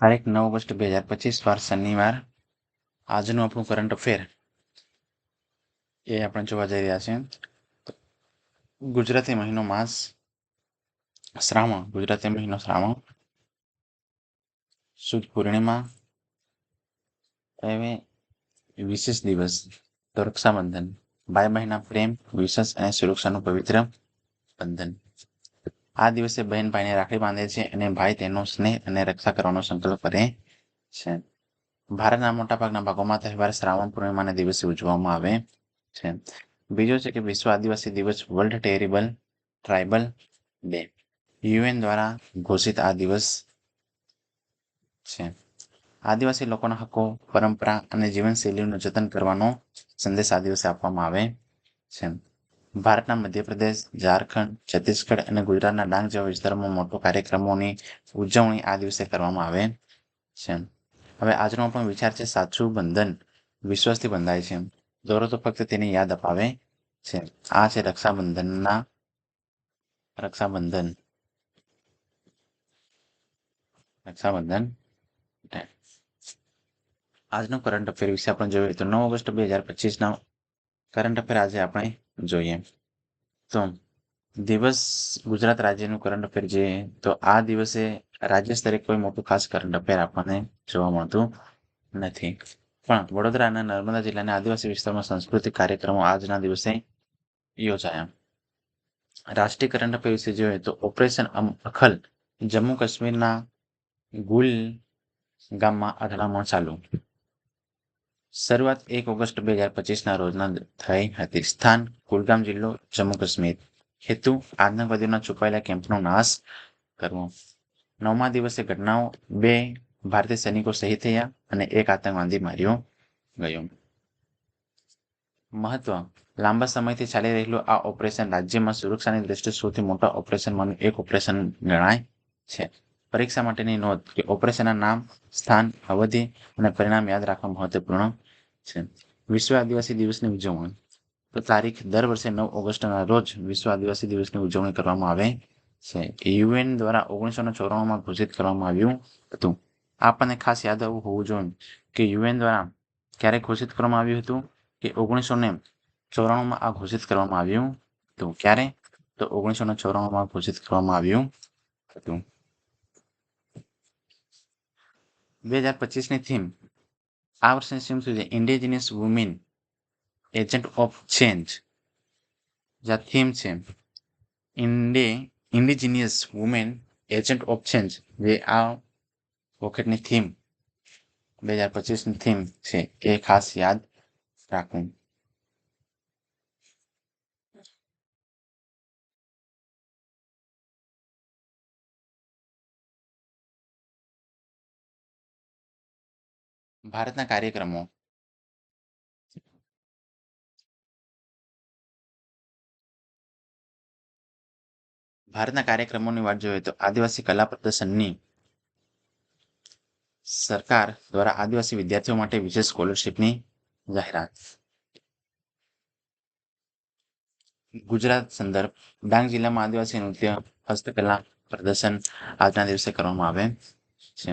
તારીખ નવ ઓગસ્ટ બે હજાર પચીસ, વાર શનિવાર. આજનું આપણું કરંટ અફેર એ આપણે જોવા જઈ રહ્યા છીએ. ગુજરાતી મહિનો માસ શ્રાવણ, ગુજરાતી મહિનો શ્રાવણ. સુદ પૂર્ણિમા. એવે વિશેષ દિવસ તો રક્ષાબંધન. ભાઈ બહેનના પ્રેમ વિશ્વાસ અને સુરક્ષાનું પવિત્ર બંધન. આ દિવસે બહેન ભાઈને રાખડી બાંધે છે અને ભાઈ તેનો સ્નેહ અને રક્ષા કરવાનો સંકલ્પ કરે છે. ભારતના મોટાભાગના ભાગોમાં તહેવાર શ્રાવણ પૂર્ણિમાના દિવસે ઉજવવામાં આવે છે. બીજો છે કે વિશ્વ આદિવાસી દિવસ world terrible tribal day. UN દ્વારા ઘોષિત આ દિવસ છે. આદિવાસી લોકોના હકો, પરંપરા અને જીવનશૈલીનું જતન કરવાનો સંદેશ આ દિવસે આપવામાં આવે છે. ભારતના મધ્યપ્રદેશ, ઝારખંડ, છત્તીસગઢ અને ગુજરાતના ડાંગ જેવા વિસ્તારોમાં મોટો કાર્યક્રમોની ઉજવણી આ દિવસે કરવામાં આવે છે. હવે આજનો પણ વિચાર છે સાચું બંધન, વિશ્વાસથી બંધાય છે. દોરો તો ફક્ત તેની યાદ અપાવે છે. આ છે રક્ષાબંધનના, રક્ષાબંધન. રક્ષાબંધન. આજનો કરંટ અફેર વિશે આપણે જોઈએ તો નવ ઓગસ્ટ બે હજાર પચીસના કરંટ અફેર આજે આપણે જોઈએ. તો દિવસ ગુજરાત રાજ્યનું કરંટ અફેર જે તો આ દિવસે રાજ્ય સ્તરે કોઈ મોટું ખાસ કરંટ અફેર આપણને જોવા મળતું નથી. પણ વડોદરા અને નર્મદા જિલ્લાના આદિવાસી વિસ્તારમાં સાંસ્કૃતિક કાર્યક્રમો આજના દિવસે યોજાયા. રાષ્ટ્રીય કરંટ અફેર વિશે જોઈએ તો ઓપરેશન અખલ જમ્મુ કાશ્મીરના ગુલ ગામમાં અથડામણ ચાલુ. શરૂઆત એક ઓગસ્ટ બે હજાર પચીસના રોજના થઈ હતી. સ્થાન કુલગામ જિલ્લો જમ્મુ કાશ્મીર. હેતુ આતંકવાદીઓના છુપાયેલા કેમ્પનો નાશ કરવો. નવમા દિવસે ઘટનાઓ, બે ભારતીય સૈનિકો શહીદ થયા અને એક આતંકવાદી માર્યો ગયો. મહત્વ, લાંબા સમયથી ચાલી રહેલું આ ઓપરેશન રાજ્યમાં સુરક્ષાની દ્રષ્ટિએ સૌથી મોટા ઓપરેશનમાંનું એક ઓપરેશન ગણાય છે. પરીક્ષા માટેની નોંધ કે ઓપરેશનના નામ, સ્થાન, અવધિ અને પરિણામ યાદ રાખવા મહત્વપૂર્ણ છે. વિશ્વ આદિવાસી દિવસની ઉજવણી. તો તારીખ દર વર્ષે નવ ઓગસ્ટના રોજ વિશ્વ આદિવાસી દિવસની ઉજવણી કરવામાં આવે છે. યુએન દ્વારા ઓગણીસો ને ચોરાણુંમાં ઘોષિત કરવામાં આવ્યું હતું. આપણને ખાસ યાદ આવવું હોવું જોઈએ કે યુએન દ્વારા ક્યારે ઘોષિત કરવામાં આવ્યું હતું કે ઓગણીસો ને ચોરાણુંમાં આ ઘોષિત કરવામાં આવ્યું હતું. ક્યારે? તો ઓગણીસો ને ચોરાણુંમાં ઘોષિત કરવામાં આવ્યું હતું. બે હજાર પચીસની થીમ આ વર્ષની થીમ શું છે? Indigenous women agent of change જે આ થીમ છે ઇન્ડે indigenous women agent of change જે આ વખતની થીમ બે હજાર પચીસની થીમ છે. એ ખાસ યાદ રાખવું. ભારતના કાર્યક્રમો. ભારતના કાર્યક્રમોની વાત જોઈએ તો આદિવાસી કલા પ્રદર્શનની સરકાર દ્વારા આદિવાસી વિદ્યાર્થીઓ માટે વિશેષ સ્કોલરશીપની જાહેરાત. ગુજરાત સંદર્ભ, ડાંગ જિલ્લામાં આદિવાસી નૃત્ય, હસ્તકલા પ્રદર્શન આજના દિવસે કરવામાં આવે છે.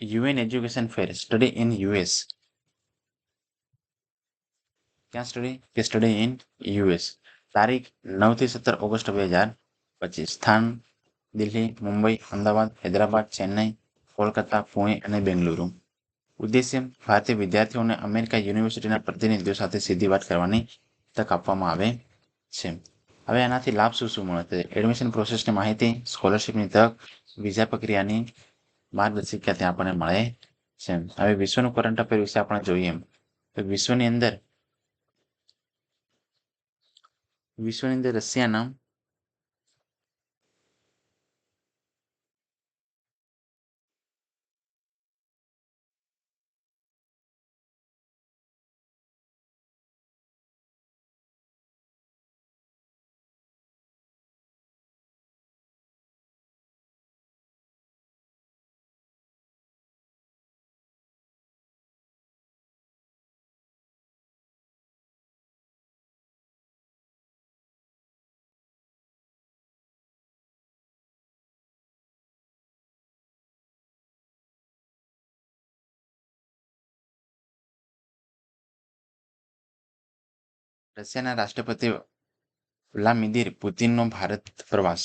UN education fair study in US ક્યાં સ્ટડી કે સ્ટડી ઇન યુએસ તારીખ નવથી સત્તર ઓગસ્ટ બે હજાર પચીસ. સ્થાન, દિલ્હી, મુંબઈ, અમદાવાદ, હૈદરાબાદ, ચેન્નઈ, કોલકાતા, પુણે અને બેંગલુરુ. ઉદ્દેશ્ય, ભારતીય વિદ્યાર્થીઓને અમેરિકા યુનિવર્સિટીના પ્રતિનિધિઓ સાથે સીધી વાત કરવાની તક આપવામાં આવે છે. હવે આનાથી લાભ શું શું મળે છે? એડમિશન પ્રોસેસની માહિતી સ્કોલરશિપની તક વિઝા પ્રક્રિયાની માર્ગદર્શિકા ત્યાં આપણને મળે છે. હવે વિશ્વનું કરંટ અફેર વિશે આપણે જોઈએ તો વિશ્વની અંદર વિશ્વની અંદર રશિયાના રશિયાના રાષ્ટ્રપતિ વ્લાદિમીર પુતિનનો ભારત પ્રવાસ,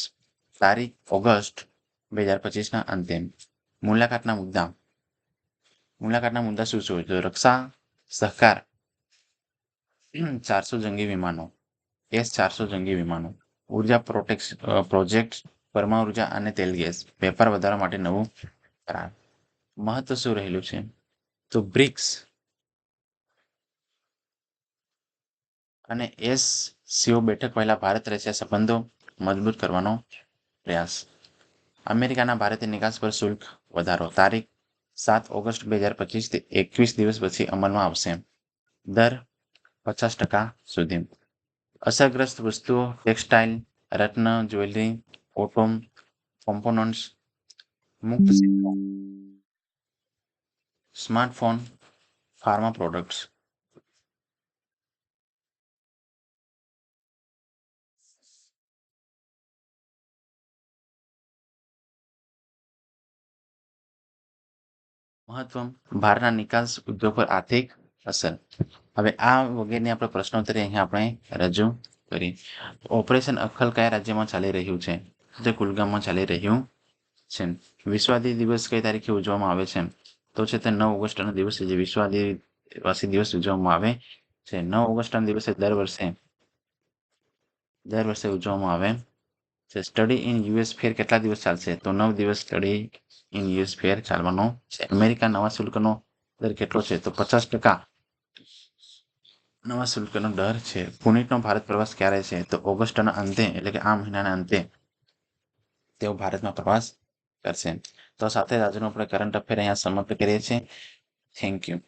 તારીખ ઓગસ્ટ બે હજાર પચીસના અંતે. મુલાકાતના મુદ્દા. મુલાકાતના મુદ્દા શું શું? તો રક્ષા, સહકાર, ચારસો જંગી વિમાનો, એસ ચારસો જંગી વિમાનો, ઊર્જા પ્રોટેક્સ પ્રોજેક્ટ પરમા ઊર્જા અને તેલ ગેસ, વેપાર વધારવા માટે નવું કરાર. મહત્વ શું રહેલું છે? તો બ્રિક્સ અને એસ સીઓ બેઠક પહેલાં ભારત રશિયા સંબંધો મજબૂત કરવાનો પ્રયાસ. અમેરિકાના ભારતીય નિકાસ પર શુલ્ક વધારો. તારીખ સાત ઓગસ્ટ બે હજાર પચીસથી એકવીસ દિવસ પછી અમલમાં આવશે. દર પચાસ ટકા સુધી. અસરગ્રસ્ત વસ્તુઓ, ટેક્સટાઇલ, રત્ન, જ્વેલરી, ઓટોમ કોમ્પોનન્ટ્સ, મુક્ત સ્માર્ટફોન, ફાર્મા પ્રોડક્ટ્સ. મહત્વ બહારના નિકાસ ઉદ્યોગ પર આર્થિક અસર. હવે આ વગેરેની આપણે પ્રશ્નોત્તરી અહીંયા આપણે રજૂ કરી ઓપરેશન અખલ કયા રાજ્યમાં ચાલી રહ્યું છે? તે કુલગામમાં ચાલી રહ્યું છે. વિશ્વાદી દિવસ કઈ તારીખે ઉજવવામાં આવે છે? તો છે તે નવ ઓગસ્ટના દિવસે જે વિશ્વ આદિવાસી દિવસ ઉજવવામાં આવે છે. નવ ઓગસ્ટના દિવસે દર વર્ષે દર વર્ષે ઉજવવામાં આવે છે. સ્ટડી ઇન યુએસ ફેર કેટલા દિવસ ચાલશે? તો નવ દિવસ સ્ટડી ઇન યુએસ ફેર ચાલવાનો છે. અમેરિકા નવા શુલ્કનો દર કેટલો છે? તો પચાસ ટકા નવા શુલ્કનો દર છે. પુનિતનો ભારત પ્રવાસ ક્યારે છે? તો ઓગસ્ટના અંતે એટલે કે આ મહિનાના અંતે તેઓ ભારતમાં પ્રવાસ કરશે. તો સાથે જ આજનો આપણે કરંટ અફેર અહીંયા સમાપ્ત કરીએ છીએ. Thank you